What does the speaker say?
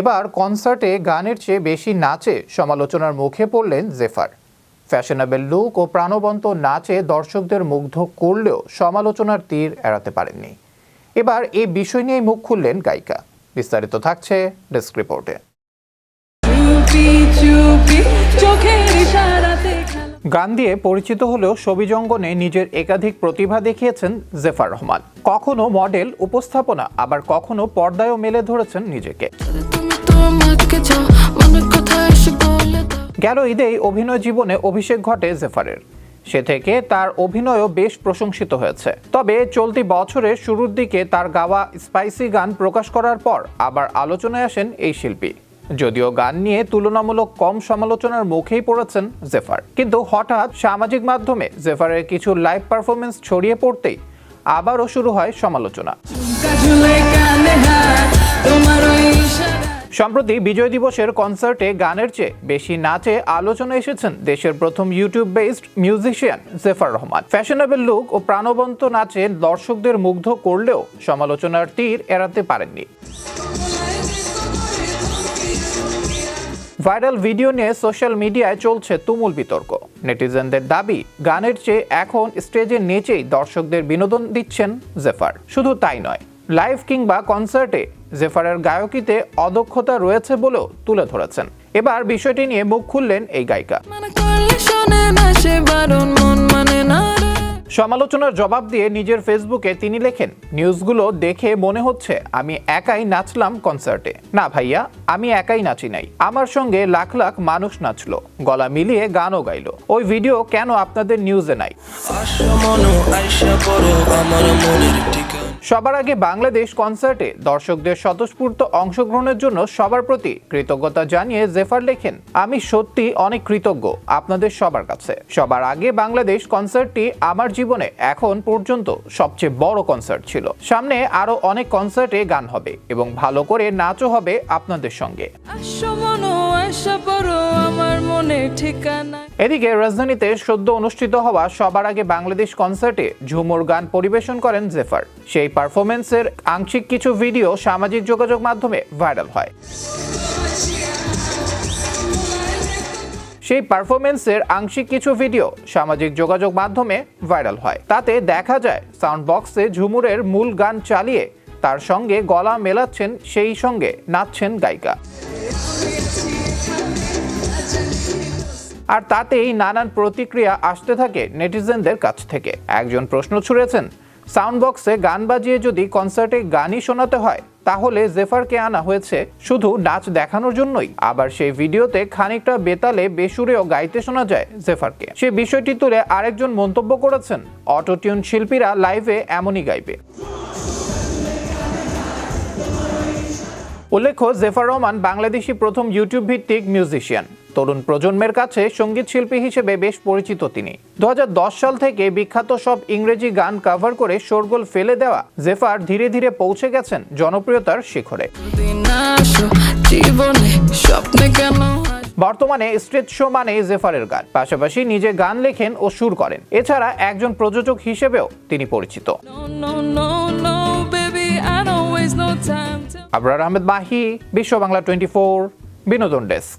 এবার কনসার্টে গানের চেয়ে বেশি নাচে সমালোচনার মুখে পড়লেন জেফার। ফ্যাশনেবল লুক ও প্রাণবন্ত নাচে দর্শকদের মুগ্ধ করলেও সমালোচনার তীর এড়াতে পারেননি। এবার এই বিষয় নিয়েই মুখ খুললেন গায়িকা। বিস্তারিত থাকছে ডেস্ক রিপোর্টে। গান দিয়ে পরিচিত হলেও ছবি জঙ্গনে নিজের একাধিক প্রতিভা দেখিয়েছেন জেফার রহমান। কখনো মডেল, উপস্থাপনা, আবার কখনো পর্দায়ও মেলে ধরেছেন নিজেকে। গেল ঈদেই অভিনয় জীবনে অভিষেক ঘটে জেফারের। সে থেকে তার অভিনয়ও বেশ প্রশংসিত হয়েছে। তবে চলতি বছরের শুরুর দিকে তার গাওয়া স্পাইসি গান প্রকাশ করার পর আবার আলোচনায় আসেন এই শিল্পী। যদিও গান নিয়ে তুলনামূলক কম সমালোচনার মুখেই পড়েছেন জেফার। কিন্তু হঠাৎ সামাজিক মাধ্যমে জেফারের কিছু লাইভ পারফরমেন্স ছড়িয়ে পড়তেই আবারও শুরু হয় সমালোচনা। সম্প্রতি বিজয় দিবসের কনসার্টে গানের চেয়ে বেশি নাচে আলোচনা এসেছেন দেশের প্রথম YouTube based musician Jefar Rahman. Fashionable look ও প্রাণবন্ত নাচে দর্শকদের মুগ্ধ করলেও সমালোচনার তীর এড়াতে পারেননি। ভাইরাল ভিডিও নিয়ে সোশ্যাল মিডিয়ায় চলছে তুমুল বিতর্ক। নেটিজেনদের দাবি, গানের চেয়ে এখন স্টেজে নেচেই দর্শকদের বিনোদন দিচ্ছেন জেফার শুধু তাই নয় লাইভ কিংবা কনসার্টে জেফারের গায়কিতে অদক্ষতা রয়েছে বলেও তুলে ধরেছেন। এবার বিষয়টি নিয়ে মুখ খুললেন এই গায়িকা। মানে মন সমালোচনার জবাব দিয়ে নিজের ফেসবুকে তিনি লেখেন নিউজগুলো দেখে মনে হচ্ছে আমি একাই নাচলাম কনসার্টে। না ভাইয়া আমি একাই নাচি নাই। আমার সঙ্গে লাখ লাখ মানুষ নাচলো গলা মিলিয়ে গানও গাইলো। ওই ভিডিও কেন আপনাদের নিউজে নাই? সবার আগে বাংলাদেশ কনসার্টে দর্শকদের স্বতঃস্ফূর্ত অংশগ্রহণের জন্য সবার প্রতি কৃতজ্ঞতা জানিয়ে জেফার লেখেন, আমি সত্যি অনেক কৃতজ্ঞ আপনাদের সবার কাছে। সবার আগে বাংলাদেশ কনসার্টটি আমার জীবনে এখন পর্যন্ত সবচেয়ে বড় কনসার্ট ছিল। সামনে আরও অনেক কনসার্টে গান হবে এবং ভালো করে নাচও হবে আপনাদের সঙ্গে। ঠিকানা। এদিকে রাজধানীতে সদ্য অনুষ্ঠিত হওয়া সবার আগে বাংলাদেশ কনসার্টে ঝুমুর গান পরিবেশন করেন জেফার। সেই পারফরমেন্সের আংশিক কিছু ভিডিও সামাজিক যোগাযোগ মাধ্যমে ভাইরাল হয়। সেই পারফরমেন্সের আংশিক কিছু ভিডিও সামাজিক যোগাযোগ মাধ্যমে ভাইরাল হয়। তাতে দেখা যায় সাউন্ড বক্সে ঝুমুরের মূল গান চালিয়ে তার সঙ্গে গলা মেলাচ্ছেন, সেই সঙ্গে নাচছেন গায়িকা। আর তাতেই নানান প্রতিক্রিয়া আসতে থাকে নেটিজেনদের কাছ থেকে। একজন প্রশ্ন ছুড়েছেন সাউন্ড বক্সে গান বাজিয়ে যদি কনসার্টে গানই শোনাতে হয়, তাহলে জেফারকে আনা হয়েছে শুধু নাচ দেখানোর জন্যই। আবার সেই ভিডিওতে খানিকটা বেতালে বেসুরেও গাইতে শোনা যায় জেফারকে। সে বিষয়টি তুলে আরেকজন মন্তব্য করেছেন, অটোটিউন শিল্পীরা লাইভে এমনই গাইবে। উল্লেখ্য, জেফার রহমান বাংলাদেশি প্রথম ইউটিউব ভিত্তিক মিউজিশিয়ান। তরুণ প্রজন্মের কাছে সংগীত শিল্পী হিসেবে বেশ পরিচিত তিনি। দু হাজার দশ সাল থেকে বিখ্যাত সব ইংরেজি গান কভার করে শোরগোল ফেলে দেওয়া জেফার ধীরে ধীরে পৌঁছে গেছেন জনপ্রিয়তার শিখরে। বর্তমানে স্টেজ শো মানে জেফারের গান। পাশাপাশি নিজে গান লেখেন ও সুর করেন। এছাড়া একজন প্রযোজক হিসেবেও তিনি পরিচিত। আবরার আহমেদ মাহি, বিশ্ব বাংলা টোয়েন্টি ফোর, বিনোদন ডেস্ক।